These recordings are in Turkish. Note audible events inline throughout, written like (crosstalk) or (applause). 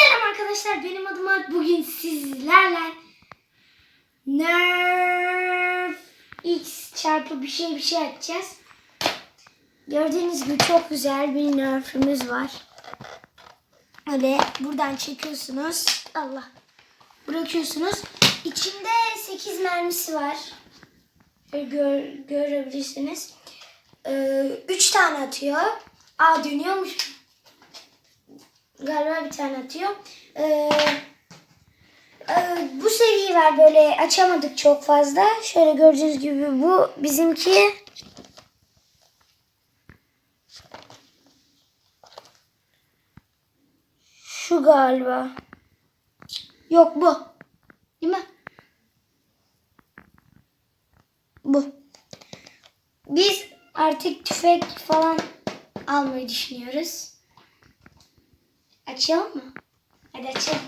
Selam arkadaşlar benim adım Alp. Bugün sizlerle Nerf X çarpı bir şey bir şey açacağız. Gördüğünüz gibi çok güzel bir Nerf'ümüz var. Öyle buradan çekiyorsunuz. Allah. Bırakıyorsunuz. İçinde 8 mermisi var. Şöyle gör, görebilirsiniz. 3 tane atıyor. Aa dönüyormuş. Galiba bir tane atıyor. Ee, e, bu seriyi var böyle açamadık çok fazla. Şöyle gördüğünüz gibi bu bizimki. Şu galiba. Yok bu. Değil mi? Bu. Biz artık tüfek falan almayı düşünüyoruz. Açalım mı? Hadi açalım.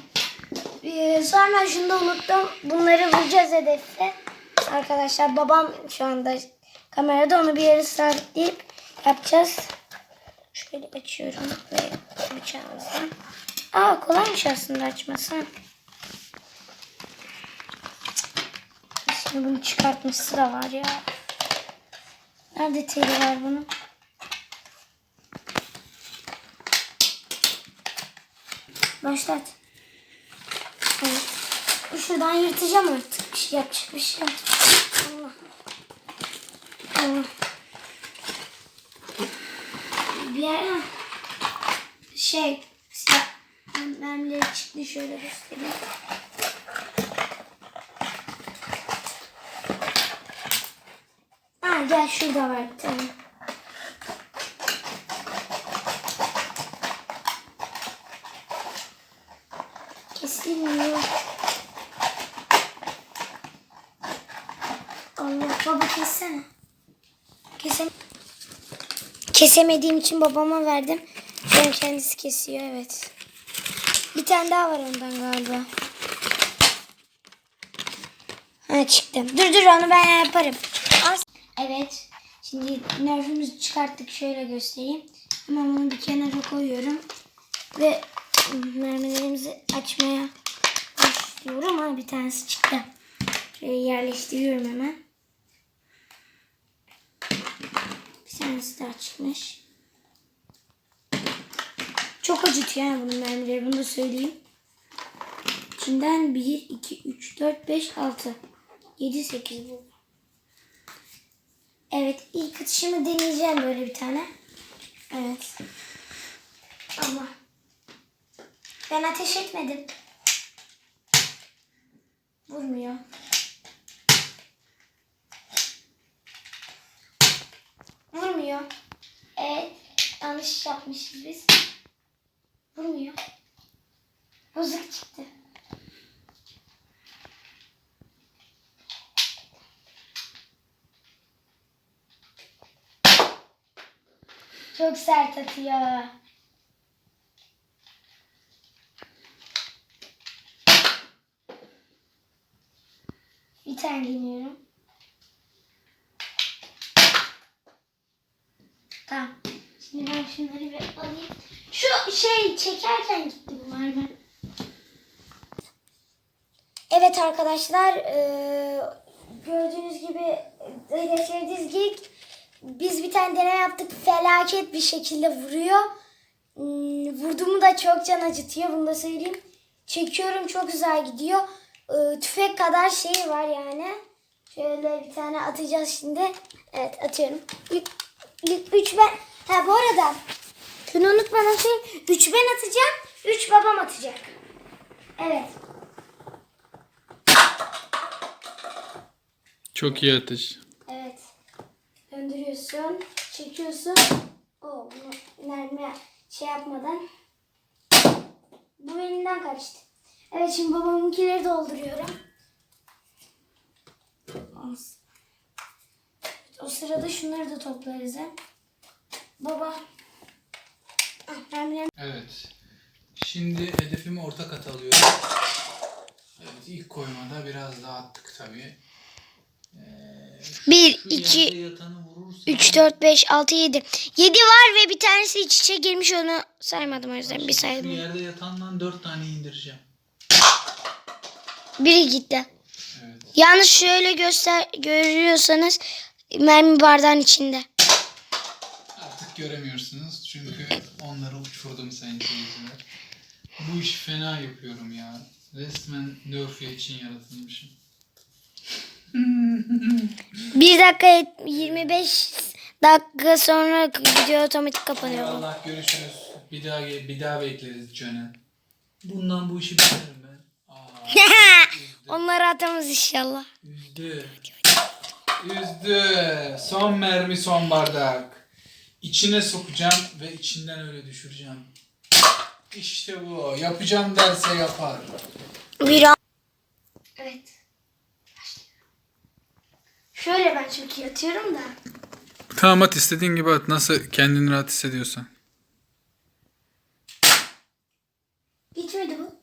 Ee, sonra şunu da unuttum. Bunları vuracağız hedefe. Arkadaşlar babam şu anda kamerada onu bir yere sabitleyip yapacağız. Şöyle açıyorum ve bıçağımızı. Aa kolaymış aslında açması. Şimdi bunu çıkartması da var ya. Nerede teli var bunun? Başlat. Evet. Şuradan yırtacağım artık. Bir şey yapacak bir şey. Allah. Allah. Bir yer şey siyah mermileri çıktı şöyle göstereyim. Ha gel şurada var bir. Kesilmiyor. Allah baba kessene. Kesem Kesemediğim için babama verdim. An kendisi kesiyor evet. Bir tane daha var ondan galiba. Ha çıktı. Dur dur onu ben yaparım. Az. Evet. Şimdi nerfimizi çıkarttık. Şöyle göstereyim. Hemen bunu bir kenara koyuyorum. Ve mermilerimizi açmaya başlıyorum. Ha bir tanesi çıktı. Şöyle yerleştiriyorum hemen. Tanesi daha çıkmış. Çok acıtıyor yani bunun mermileri. Bunu da söyleyeyim. İçinden 1, 2, 3, 4, 5, 6, 7, 8 bu. Evet ilk atışımı deneyeceğim böyle bir tane. Evet. Allah. Ben ateş etmedim. Vurmuyor. Vurmuyor. Evet. Yanlış yapmışız biz. Vurmuyor. Bozuk çıktı. Çok sert atıyor. Bir tane deniyorum. Tamam. Ben şunları bir alayım. Şu şey çekerken gitti bu galiba. Evet arkadaşlar eee, gördüğünüz gibi hedeflediğiniz gibi biz bir tane deney yaptık. Felaket bir şekilde vuruyor. Hmm, vurduğumu da çok can acıtıyor. Bunu da söyleyeyim. Çekiyorum çok güzel gidiyor. Ee, tüfek kadar şey var yani. Şöyle bir tane atacağız şimdi. Evet atıyorum. Üç ben... Ha bu arada şunu unutmadan söyleyeyim. Üç ben atacağım. Üç babam atacak. Evet. Çok iyi atış. Evet. Döndürüyorsun. Çekiyorsun. O bunu mermi şey yapmadan. Bu elimden kaçtı. Evet şimdi babamınkileri dolduruyorum. O sırada şunları da toplarız ha. Baba. Evet. Şimdi hedefimi orta kat alıyorum. Evet ilk koymada biraz daha attık tabii. Ee, Bir, şu iki. yerde yatanı vurur vurursan 3, 4, 5, 6, 7. 7 var ve bir tanesi iç içe girmiş onu saymadım o yüzden bir şu saydım. yerde yatandan 4 tane indireceğim. Biri gitti. Evet. Yalnız şöyle göster görüyorsanız mermi bardağın içinde. Artık göremiyorsunuz çünkü onları uçurdum sayın seyirciler. Bu işi fena yapıyorum ya. Resmen Nerfia için yaratılmışım. (laughs) 1 dakika 25 dakika sonra video otomatik kapanıyor. Allah görüşürüz. Bir daha bir daha bekleriz Canen. Bundan bu işi biterim ben. (laughs) Aa, Onları atamız inşallah. üzdü. Üzdü. Son mermi son bardak. İçine sokacağım ve içinden öyle düşüreceğim. İşte bu. Yapacağım derse yapar. Bir an... Evet. Şöyle ben çok iyi atıyorum da. Tamam at istediğin gibi at. Nasıl kendini rahat hissediyorsan. Gitmedi bu.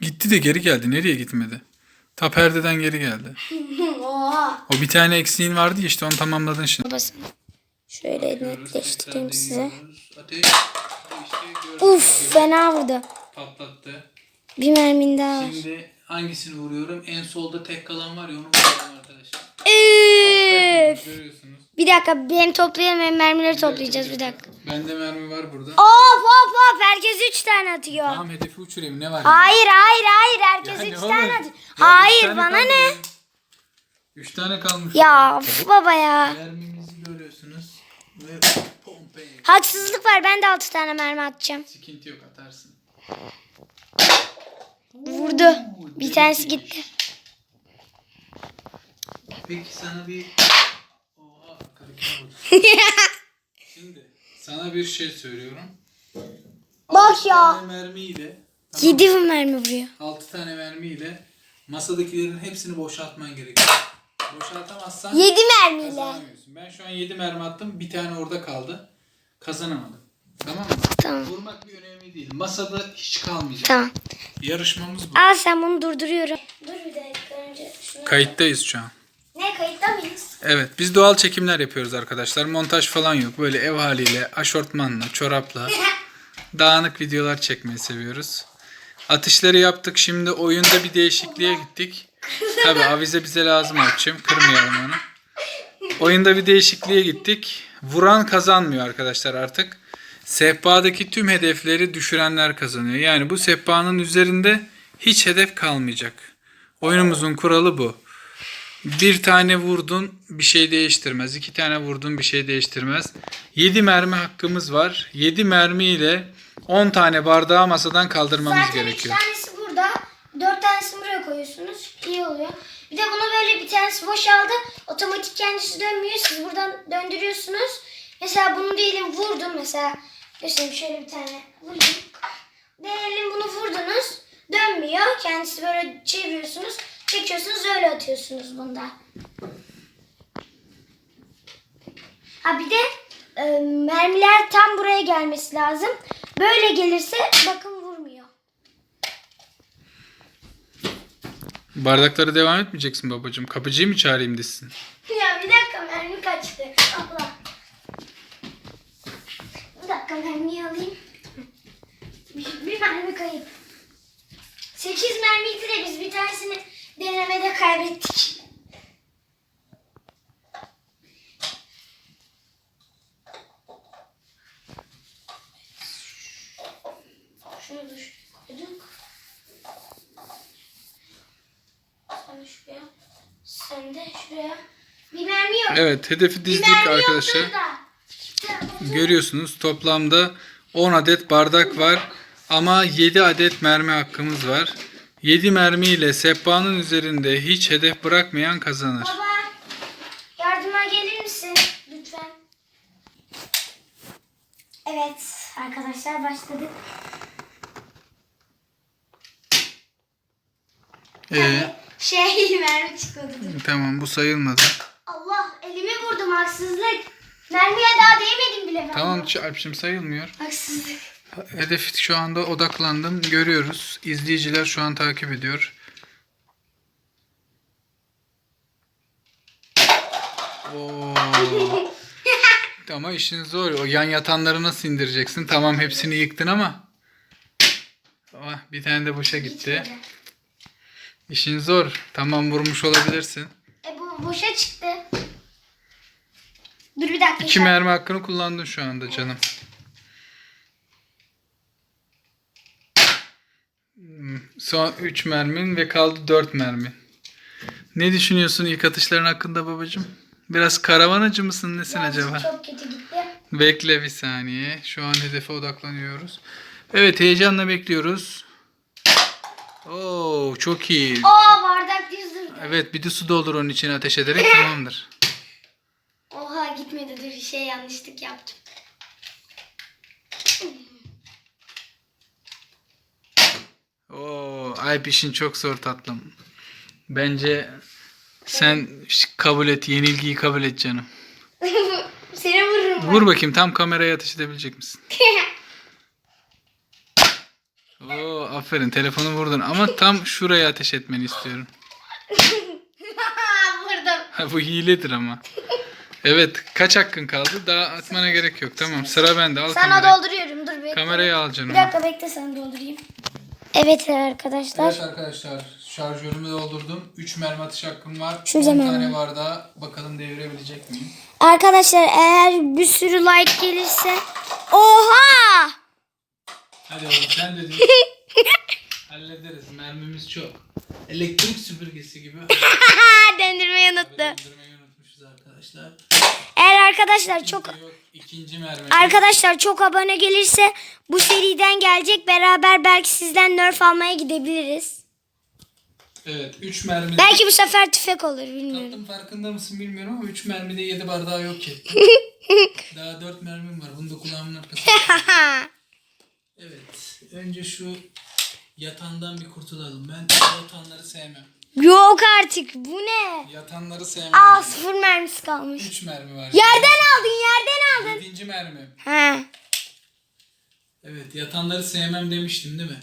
Gitti de geri geldi. Nereye gitmedi? Ta perdeden geri geldi. (laughs) Oha. O bir tane eksiğin vardı ya işte onu tamamladın şimdi. Babasın. Şöyle netleştireyim size. Ateş. Uf fena vurdu. Patlattı. Bir mermin daha var. Şimdi hangisini vuruyorum? En solda tek kalan var ya onu vuruyorum arkadaşlar. Üf. Görüyorsunuz. Bir dakika ben toplayalım hem mermileri toplayacağız bir dakika. Bende mermi var burada. Of of of herkes 3 tane atıyor. Tamam hedefi uçurayım ne var? Hayır hayır hayır herkes Ya 3 ne tane atıyor. Ya Hayır tane bana kaldı ne? benim. Üç tane kalmış. Ya of baba ya. Görüyorsunuz. Ve pompe. Haksızlık var ben de 6 tane mermi atacağım. Sıkıntı yok atarsın. Vurdu. Bir tanesi gitti. Peki sana bir... Oha karikatür oldu. (laughs) Şimdi sana bir şey söylüyorum. Bak ya. mermiyle 7 mermi vuruyor. 6 tane mermiyle masadakilerin hepsini boşaltman gerekiyor. Boşaltamazsan 7 mermiyle. kazanamıyorsun. Ben şu an 7 mermi attım. Bir tane orada kaldı. Kazanamadım. Tamam mı? Tamam. Vurmak bir önemli değil. Masada hiç kalmayacak. Tamam. Yarışmamız bu. Al sen bunu durduruyorum. Dur bir dakika önce şunu. Kayıttayız şu an. Ne kayıtta mıyız? Evet biz doğal çekimler yapıyoruz arkadaşlar. Montaj falan yok. Böyle ev haliyle, aşortmanla, çorapla (laughs) dağınık videolar çekmeyi seviyoruz. Atışları yaptık. Şimdi oyunda bir değişikliğe gittik. (laughs) Tabi avize bize lazım açım. Kırmayalım onu. Oyunda bir değişikliğe gittik. Vuran kazanmıyor arkadaşlar artık. Sehpadaki tüm hedefleri düşürenler kazanıyor. Yani bu sehpanın üzerinde hiç hedef kalmayacak. Oyunumuzun kuralı bu. Bir tane vurdun bir şey değiştirmez. İki tane vurdun bir şey değiştirmez. 7 mermi hakkımız var. 7 mermi ile 10 tane bardağı masadan kaldırmamız Zaten gerekiyor. 3 4 tanesini buraya koyuyorsunuz. İyi oluyor. Bir de bunu böyle bir tanesi boşaldı. Otomatik kendisi dönmüyor. Siz buradan döndürüyorsunuz. Mesela bunu diyelim vurdum mesela. Göstereyim şöyle bir tane vurdum. Diyelim bunu vurdunuz. Dönmüyor. Kendisi böyle çeviriyorsunuz. Çekiyorsunuz öyle atıyorsunuz bunda. Ha bir de e, mermiler tam buraya gelmesi lazım. Böyle gelirse bakın vurmuyor. Bardaklara devam etmeyeceksin babacığım. Kapıcıyı mı çağırayım desin. Ya bir dakika mermi kaçtı. Allah. Bir dakika mermiyi alayım. Bir, bir mermi kayıp. 8 mermiydi de biz bir tanesini denemede kaybettik. Şunu da şuraya koyduk. Sen şuraya. Sen de şuraya. Bir mermi yok. Evet hedefi dizdik arkadaşlar. Görüyorsunuz toplamda 10 adet bardak var. Ama 7 adet mermi hakkımız var. 7 mermi ile sehpanın üzerinde hiç hedef bırakmayan kazanır. Baba yardıma gelir misin lütfen? Evet arkadaşlar başladık. Ee, Şey (laughs) mermi çıkıyordu. tamam bu sayılmadı. Allah elimi vurdum haksızlık. Mermiye daha değmedim bile ben. Tamam Alpçim sayılmıyor. Haksızlık. Hedef şu anda odaklandım. Görüyoruz. İzleyiciler şu an takip ediyor. Oo. (laughs) ama işin zor. O yan yatanları nasıl indireceksin? Tamam hepsini yıktın ama. Ah, bir tane de boşa gitti. İşin zor. Tamam vurmuş olabilirsin. E bu boşa çıktı. Dur bir dakika. İki mermi hakkını kullandın şu anda canım. Hmm, Son 3 mermin ve kaldı 4 mermi. Ne düşünüyorsun ilk atışların hakkında babacığım? Biraz karavanacı mısın nesin Birazcık acaba? Çok kötü gitti. Bekle bir saniye. Şu an hedefe odaklanıyoruz. Evet heyecanla bekliyoruz. Oo çok iyi. Aa bardak düz durdu. Evet bir de su doldur onun içine ateş ederek tamamdır. Oha gitmedi dur bir şey yanlışlık yaptım. Oo, Alp işin çok zor tatlım. Bence sen kabul et, yenilgiyi kabul et canım. (laughs) Seni vururum. Vur bakayım tam kameraya ateş edebilecek misin? (laughs) Oo, aferin telefonu vurdun ama tam şuraya ateş etmeni istiyorum. (laughs) Vurdum. Ha, bu hiledir ama. Evet kaç hakkın kaldı? Daha atmana gerek yok. Tamam sıra bende. Al Sana kamerayı. dolduruyorum dur bekle. Kamerayı al canım. Bir dakika bekle sana doldurayım. Evet arkadaşlar. Evet arkadaşlar şarjörümü doldurdum. 3 mermi atış hakkım var. Şu 10 zaman. tane var daha. Bakalım devirebilecek miyim? Arkadaşlar eğer bir sürü like gelirse Oha! Hadi oğlum sen de diyor. (laughs) Hallederiz. Mermimiz çok. Elektrik süpürgesi gibi. (laughs) Döndürmeyi unuttu. Döndürmeyi arkadaşlar. Eğer arkadaşlar çok Yok, ikinci mermi. arkadaşlar çok abone gelirse bu seriden gelecek beraber belki sizden nerf almaya gidebiliriz. Evet 3 mermi. Belki bu sefer tüfek olur bilmiyorum. Tatlım farkında mısın bilmiyorum ama 3 mermide 7 bardağı yok ki. (laughs) Daha 4 mermim var. Bunu da kulağımın arkasına. (laughs) Evet. Önce şu yatandan bir kurtulalım. Ben yatanları sevmem. Yok artık bu ne? Yatanları sevmem. Aa sıfır mermisi kalmış. 3 mermi var. Yerden aldın yerden aldın. 7. mermi. Ha. Evet yatanları sevmem demiştim değil mi?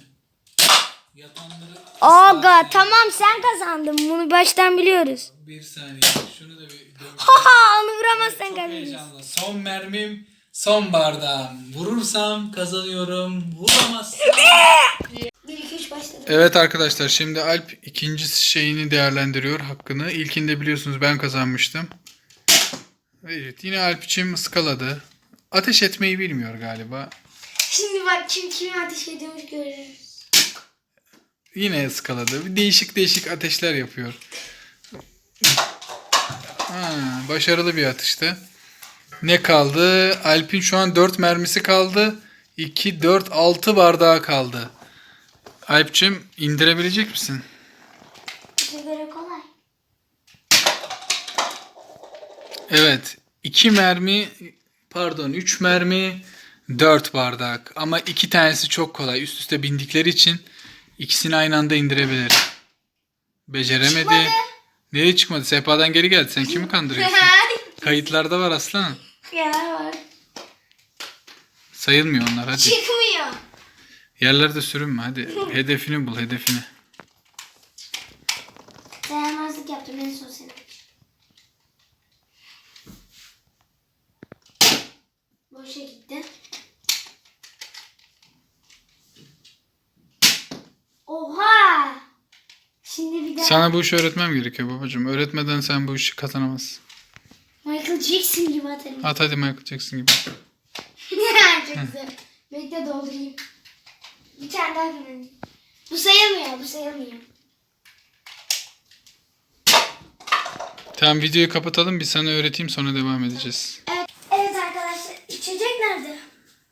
Yatanları Aga tamam sen kazandın bunu baştan biliyoruz. Bir saniye. Şunu da bir (laughs) dövüş. Haha onu vuramazsan Çok heyecanlı. Son mermim, son bardağım. Vurursam kazanıyorum. Vuramazsam... 1 2 3 başladı. Evet arkadaşlar şimdi Alp ikinci şeyini değerlendiriyor hakkını. İlkinde biliyorsunuz ben kazanmıştım. Evet yine Alp için ıskaladı. Ateş etmeyi bilmiyor galiba. Şimdi bak kim kimi ateş ediyormuş görürüz. Yine ıskaladı. Bir Değişik değişik ateşler yapıyor. Ha, başarılı bir atıştı. Ne kaldı? Alp'in şu an 4 mermisi kaldı. 2, 4, 6 bardağı kaldı. Alp'cim indirebilecek misin? Bize göre kolay. Evet. 2 mermi pardon 3 mermi 4 bardak. Ama iki tanesi çok kolay. Üst üste bindikleri için ikisini aynı anda indirebilir. Beceremedi. Çıkmadı. Nereye çıkmadı? Sehpadan geri geldi. Sen kimi kandırıyorsun? (laughs) Kayıtlarda var aslanım. ya var. Sayılmıyor onlar hadi. Çıkmıyor. Yerlerde sürünme hadi. Hedefini bul hedefini. Dayanmazlık yaptım en son sene. Boşa gitti. Oha! Şimdi bir daha Sana bu işi öğretmem gerekiyor babacığım. Öğretmeden sen bu işi kazanamazsın. Michael Jackson gibi atarım. At hadi Michael Jackson gibi. (laughs) Çok güzel. Bekle doldurayım. Bir tane daha göndereyim. Bu sayılmıyor, bu sayılmıyor. Tamam videoyu kapatalım. Bir sana öğreteyim sonra devam edeceğiz. Evet, evet arkadaşlar. içecek nerede?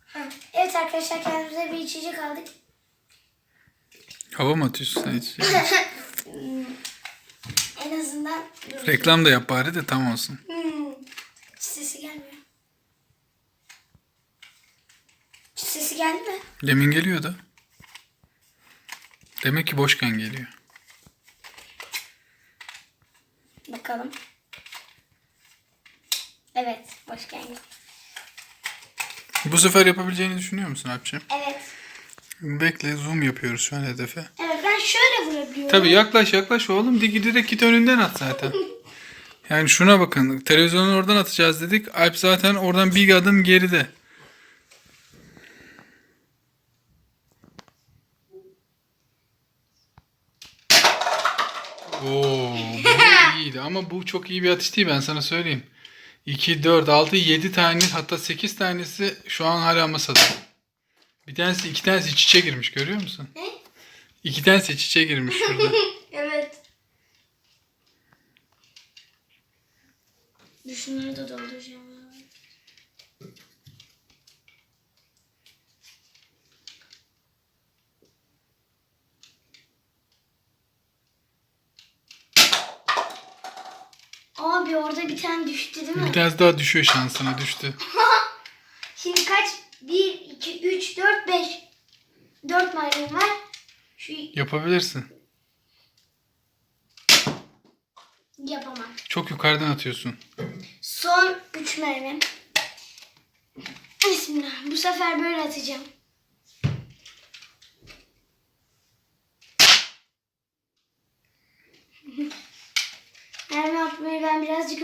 Ha, evet arkadaşlar kendimize bir içecek aldık. Hava mı atıyorsun sen hiç? (laughs) En azından. Reklam da yap bari de tam olsun. Hmm. Hiç sesi gelmiyor. Hiç sesi geldi mi? Demin geliyordu. Demek ki boşken geliyor. Bakalım. Evet, boş geldi. Bu sefer yapabileceğini düşünüyor musun Alpçe? Evet. Bekle zoom yapıyoruz şu an hedefe. Evet ben şöyle vurabiliyorum. Tabii yaklaş yaklaş oğlum. Di- Direkt git önünden at zaten. (laughs) Yani şuna bakın. Televizyonu oradan atacağız dedik. Alp zaten oradan bir adım geride. Oo, bu iyiydi ama bu çok iyi bir atış değil ben sana söyleyeyim. 2, 4, 6, 7 tane hatta 8 tanesi şu an hala masada. Bir tanesi iki tanesi iç içe girmiş görüyor musun? Ne? İki tanesi iç içe girmiş şurada. (laughs) Evet. Şunları da dolduracağım. Abi orada bir tane düştü değil mi? bir tanesi daha düşüyor şansına düştü. (laughs) Şimdi kaç? 1, 2, 3, 4, 5. 4 mermim var. Şu Yapabilirsin. yapamam. Çok yukarıdan atıyorsun. Son 3 mermim. Bismillah. Bu sefer böyle atacağım. Mermi atmayı ben birazcık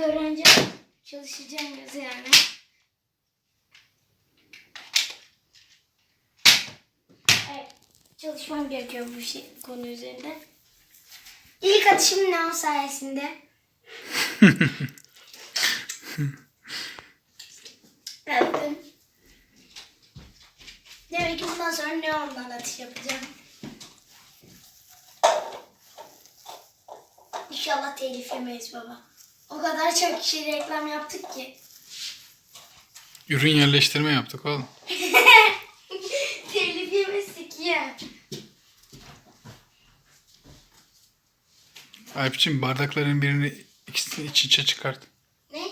biraz yani. Evet. Çalışmam gerekiyor bu şey, konu üzerinde. İlk atışım ne o sayesinde? (laughs) Yaptım. Demek ki bundan sonra neondan atış yapacağım. İnşallah telif yemeyiz baba. O kadar çok kişi reklam yaptık ki. Ürün yerleştirme yaptık oğlum. (laughs) telif yemezsek ya. Alpçim bardakların birini ikisini iç içe çıkart. Ne?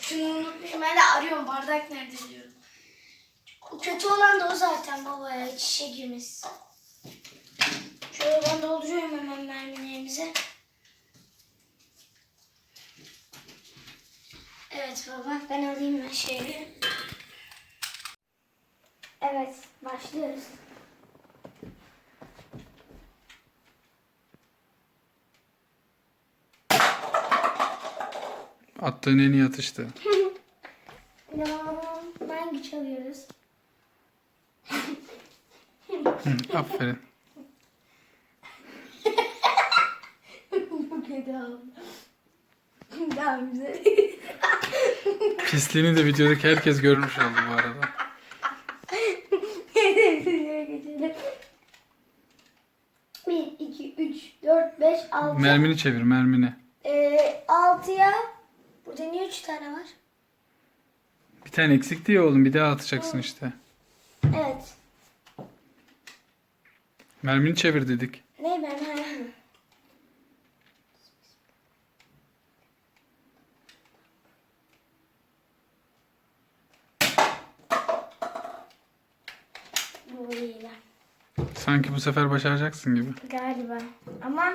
Şunu unutmuşum. Ben de arıyorum bardak nerede diyorum. Kötü olan da o zaten baba ya. İç içe girmiş. Şöyle ben dolduruyorum hemen mermilerimizi. Evet baba ben alayım ben şeyi. Evet başlıyoruz. Attığın en iyi atıştı. (laughs) Ben güç alıyoruz. Aferin. (laughs) Bu oldu. Daha güzel. Pisliğini de videodaki herkes görmüş oldu bu arada. Bir, iki, üç, dört, beş, altı. Mermini çevir mermini. Ee, altıya. Burada niye üç tane var? Bir tane eksik diye oğlum bir daha atacaksın işte. Evet. Mermini çevir dedik. Ne ben ha. Bu iyi lan. Sanki bu sefer başaracaksın gibi. Galiba. Ama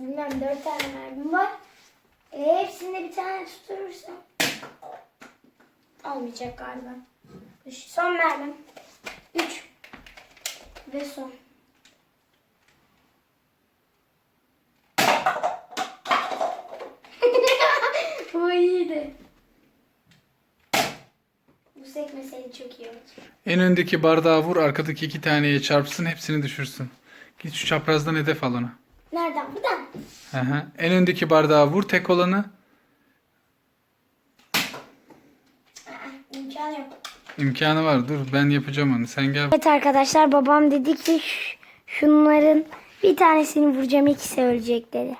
bilmem dört tane mermim var. E, hepsinde bir tane tutturursam olmayacak galiba. Son mermim. Üç. Ve son. Bu iyiydi. Sekmeseydi çok iyi oldu. En öndeki bardağı vur arkadaki iki taneye çarpsın hepsini düşürsün. Git şu çaprazdan hedef al ona. Nereden? Buradan. Hı hı. En öndeki bardağı vur tek olanı. Aa, imkanı yok. İmkanı var dur ben yapacağım onu sen gel. Evet arkadaşlar babam dedi ki ş- şunların bir tanesini vuracağım ikisi ölecek dedi.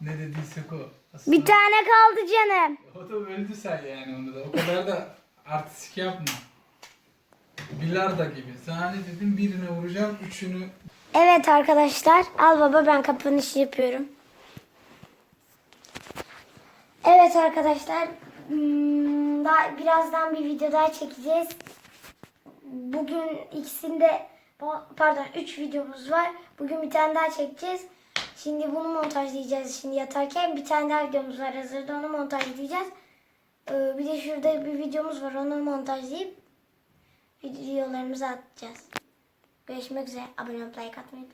Ne dediysek o. Bir tane kaldı canım. O da öldü sen yani onu da. O kadar da artistik yapma. Bilarda gibi. Sana ne dedim birine vuracağım üçünü Evet arkadaşlar al baba ben kapanışı yapıyorum. Evet arkadaşlar hmm, daha birazdan bir video daha çekeceğiz. Bugün ikisinde pardon 3 videomuz var. Bugün bir tane daha çekeceğiz. Şimdi bunu montajlayacağız şimdi yatarken. Bir tane daha videomuz var hazırda onu montajlayacağız. Ee, bir de şurada bir videomuz var onu montajlayıp videolarımızı atacağız. Görüşmek üzere. Abone olup like atmayı.